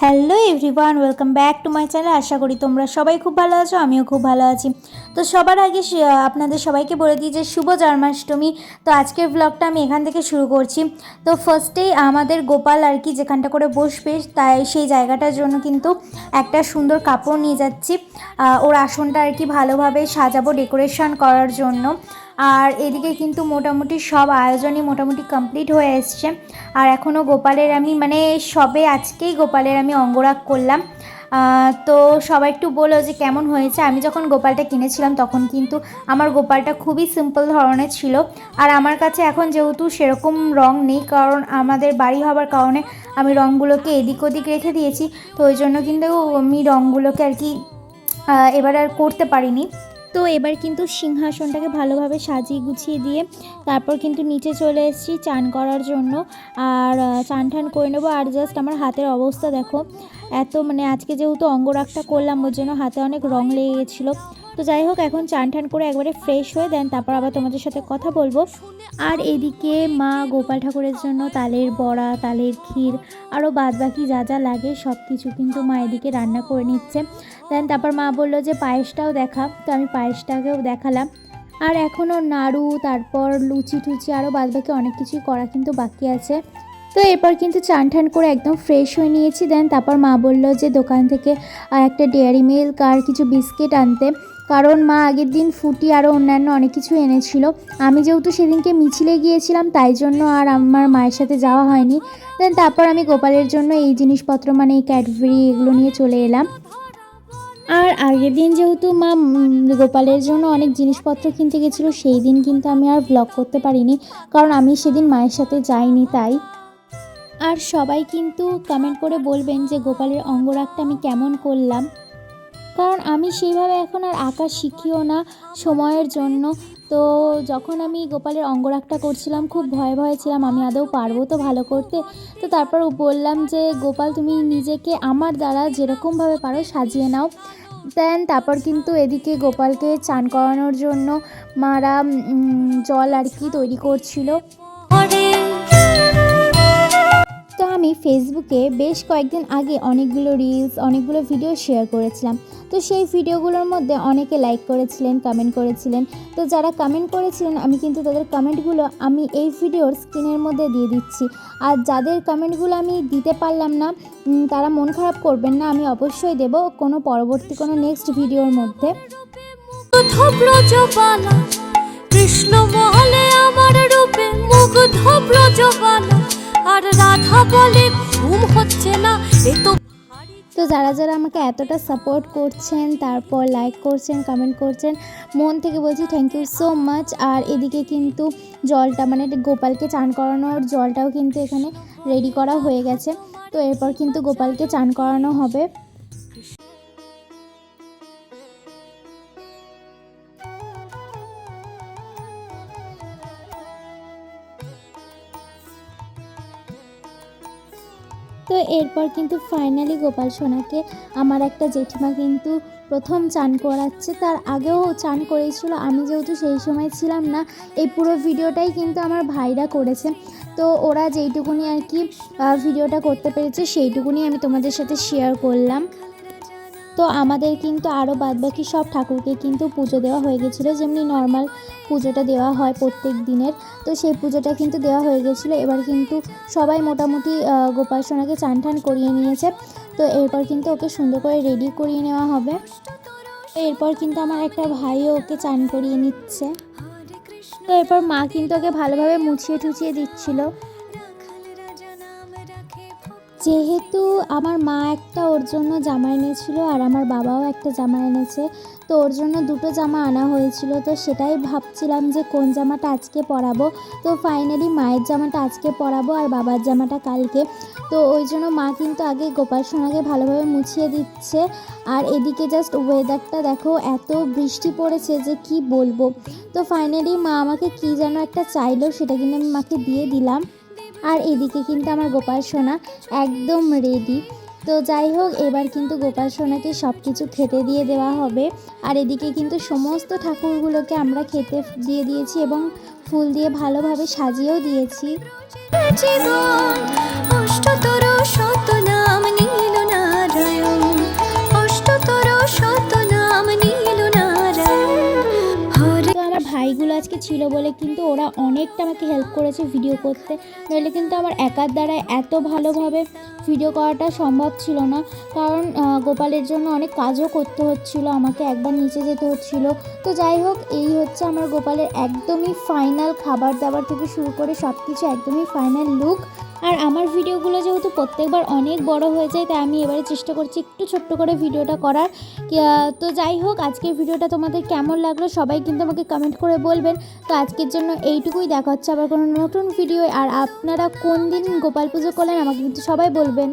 Hello everyone welcome back to my channel আশা করি তোমরা সবাই খুব ভালো আছো, আমিও খুব ভালো আছি। তো সবার আগে আপনাদের সবাইকে বলে দিই যে শুভ জন্মাষ্টমী। তো আজকের ব্লগটা আমি এখান থেকে শুরু করছি। তো ফার্স্টেই আমাদের গোপাল আর কি যেখানটা করে বসবে, তাই সেই জায়গাটার জন্য কিন্তু একটা সুন্দর কাপড় নিয়ে যাচ্ছি। ওর আসনটা আর কি ভালোভাবে সাজাবো ডেকোরেশন করার জন্য। আর এদিকে কিন্তু মোটামুটি সব আয়োজনই মোটামুটি কমপ্লিট হয়ে এসছে। আর এখনও গোপালের আমি মানে সবে আজকেই গোপালের আমি অঙ্গরাগ করলাম। তো সবাই একটু বলো যে কেমন হয়েছে? আমি যখন গোপালটা কিনেছিলাম তখন কিন্তু আমার গোপালটা খুবই সিম্পল ধরনের ছিল। আর আমার কাছে এখন যেহেতু সেরকম রং নেই, কারণ আমাদের বাড়ি হওয়ার কারণে আমি রঙগুলোকে এদিক ওদিক রেখে দিয়েছি। তো ওই জন্য কিন্তু আমি রঙগুলোকে আর কি এবার আর করতে পারিনি। তো এবার কিন্তু সিংহাসনটাকে ভালোভাবে সাজিয়ে গুছিয়ে দিয়ে তারপর কিন্তু নিচে চলে এসেছি চান করার জন্য। আর চান ঠান করে নেব। আর জাস্ট আমার হাতের অবস্থা দেখো। এত মানে আজকে যেহেতু অঙ্গরাগটা করলাম, ওর জন্য হাতে অনেক রং লেগে গেছিল তো যাই হোক, এখন চান টান করে একবারে ফ্রেশ হয়ে দেন, তারপর আবার তোমাদের সাথে কথা বলব। আর এদিকে মা গোপাল ঠাকুরের জন্য তালের বড়া, তালের ক্ষীর আরও বাদ বাকি যা যা লাগে সব কিছু কিন্তু মা এদিকে রান্না করে নিচ্ছে। দেন তারপর মা বলল যে, পায়েসটাও দেখা। তো আমি পায়েসটাকেও দেখালাম। আর এখনও নাড়ু, তারপর লুচি টুচি আরও বাদ বাকি অনেক কিছুই করা কিন্তু বাকি আছে। তো এরপর কিন্তু চান টান করে একদম ফ্রেশ হয়ে নিয়েছি। দেন তারপর মা বলল যে, দোকান থেকে একটা ডেয়ারি মিল্ক আর কিছু বিস্কিট আনতে। কারণ মা আগের দিন ফুটি আরও অন্যান্য অনেক কিছু এনেছিল। আমি যেহেতু সেদিনকে মিছিলে গিয়েছিলাম, তাই জন্য আর আমার মায়ের সাথে যাওয়া হয়নি। দেন তারপর আমি গোপালের জন্য এই জিনিসপত্র মানে এই ক্যাডবেরি এগুলো নিয়ে চলে এলাম। আর আগের দিন যেহেতু মা গোপালের জন্য অনেক জিনিসপত্র কিনতে গেছিল, সেই দিন কিন্তু আমি আর ব্লগ করতে পারিনি। কারণ আমি সেদিন মায়ের সাথে যাইনি, তাই। আর সবাই কিন্তু কমেন্ট করে বলবেন যে, গোপালের অঙ্গরাগটা আমি কেমন করলাম? কারণ আমি সেইভাবে এখন আর আঁকা শিখিও না সময়ের জন্য। তো যখন আমি গোপালের অঙ্গরাগটা করছিলাম, খুব ভয়ে ভয়ে ছিলাম, আমি আদৌ পারব তো ভালো করতে? তো তারপর বললাম যে, গোপাল, তুমি নিজেকে আমার দ্বারা যেরকমভাবে পারো সাজিয়ে নাও। দেন তারপর কিন্তু এদিকে গোপালকে চান করানোর জন্য মারা জল আর কি তৈরি করছিল। আমি ফেসবুকে বেশ কয়েকদিন আগে অনেকগুলো রিলস অনেকগুলো ভিডিও শেয়ার করেছিলাম। তো সেই ভিডিওগুলোর মধ্যে অনেকে লাইক করেছিলেন কমেন্ট করেছিলেন। তো যারা কমেন্ট করেছিলেন, আমি কিন্তু তাদের কমেন্টগুলো আমি এই ভিডিওর স্ক্রিনের মধ্যে দিয়ে দিচ্ছি। আর যাদের কমেন্টগুলো আমি দিতে পারলাম না তারা মন খারাপ করবেন না, আমি অবশ্যই দেব কোনো পরবর্তী, কোনো নেক্সট ভিডিওর মধ্যে। কৃষ্ণ মহলে আমার রূপে মুগ্ধ ব্রজবালা। আর রাধা বলে, ঘুম হচ্ছে না। এ তো তো যারা যারা আমাকে এতটা সাপোর্ট করছেন, তারপর লাইক করছেন কমেন্ট করছেন, মন থেকে বলছি থ্যাংক ইউ সো মাচ আর এদিকে কিন্তু জলটা মানে গোপালকে চান করানোর জলটাও কিন্তু এখানে রেডি করা হয়ে গেছে। তো এরপর কিন্তু গোপালকে চান করানো হবে। তো এরপর কিন্তু ফাইনালি গোপাল সোনাকে আমার একটা জেঠিমা কিন্তু প্রথম চান করাচ্ছে। তার আগেও চান করেছিল, আমি যেহেতু সেই সময় ছিলাম না, এই পুরো ভিডিওটাই কিন্তু আমার ভাইরা করেছে। তো ওরা যেইটুকুনি আর কি ভিডিওটা করতে পেরেছে, সেইটুকুনি আমি তোমাদের সাথে শেয়ার করলাম। তো আমাদের কিন্তু আরও বাদবাকি সব ঠাকুরকে কিন্তু পুজো দেওয়া হয়ে গেছিল, যেমনি নর্মাল পুজোটা দেওয়া হয় প্রত্যেক দিনের। তো সেই পুজোটা কিন্তু দেওয়া হয়ে গেছিল। এবার কিন্তু সবাই মোটামুটি গোপাল সোনাকে চান টান করিয়ে নিয়েছে। তো এরপর কিন্তু ওকে সুন্দর করে রেডি করিয়ে নেওয়া হবে। এরপর কিন্তু আমার একটা ভাইও ওকে চান করিয়ে নিচ্ছে। তো এরপর মা কিন্তু ওকে ভালোভাবে মুছিয়ে টুছিয়ে দিচ্ছিল। যেহেতু আমার মা একটা ওর জন্য জামা এনেছিল আর আমার বাবাও একটা জামা এনেছে, তো ওর জন্য দুটো জামা আনা হয়েছিল, তো সেটাই ভাবছিলাম যে কোন জামাটা আজকে পরাবো। তো ফাইনালি মায়ের জামাটা আজকে পরাবো আর বাবার জামাটা কালকে। তো ওই জন্য মা কিন্তু আগে গোপাল সোনাকে ভালোভাবে মুছিয়ে দিচ্ছে। আর এদিকে জাস্ট ওয়েদারটা দেখো, এত বৃষ্টি পড়েছে যে কি বলব। তো ফাইনালি মা আমাকে কি যেন একটা চাইলো, সেটা কিন্তু আমি মাকে দিয়ে দিলাম। আর এদিকে কিন্তু আমার গোপাল সোনা একদম রেডি তো যাই হোক, এবার কিন্তু গোপাল সোনাকে সব কিছু খেতে দিয়ে দেওয়া হবে। আর এদিকে কিন্তু সমস্ত ঠাকুরগুলোকে আমরা খেতে দিয়ে দিয়েছি এবং ফুল দিয়ে ভালোভাবে সাজিয়েও দিয়েছি। আজকে ছিল বলে কিন্তু ওরা অনেকটা আমাকে হেল্প করেছে ভিডিও করতে। নইলে কিন্তু আমার একার দ্বারা এত ভালোভাবে ভিডিও করাটা সম্ভব ছিল না। কারণ গোপালের জন্য অনেক কাজও করতে হচ্ছিল, আমাকে একবার নিচে যেতে হচ্ছিল। তো যাই হোক, এই হচ্ছে আমার গোপালের একদমই ফাইনাল খাবার দাবার থেকে শুরু করে সব কিছু একদমই ফাইনাল লুক আর আমার ভিডিওগুলো যেহেতু প্রত্যেকবার অনেক বড় হয়ে যায়, তাই আমি এবারে চেষ্টা করছি একটু ছোট্ট করে ভিডিওটা করার। তো যাই হোক, আজকের ভিডিওটা তোমাদের কেমন লাগল সবাই কিন্তু আমাকে কমেন্ট করে বলবেন। তো আজকের জন্য এইটুকুই, দেখা হচ্ছে আবার কোনো নতুন ভিডিও আর আপনারা কোন দিন গোপাল পুজো করলেন আমাকে কিন্তু সবাই বলবেন।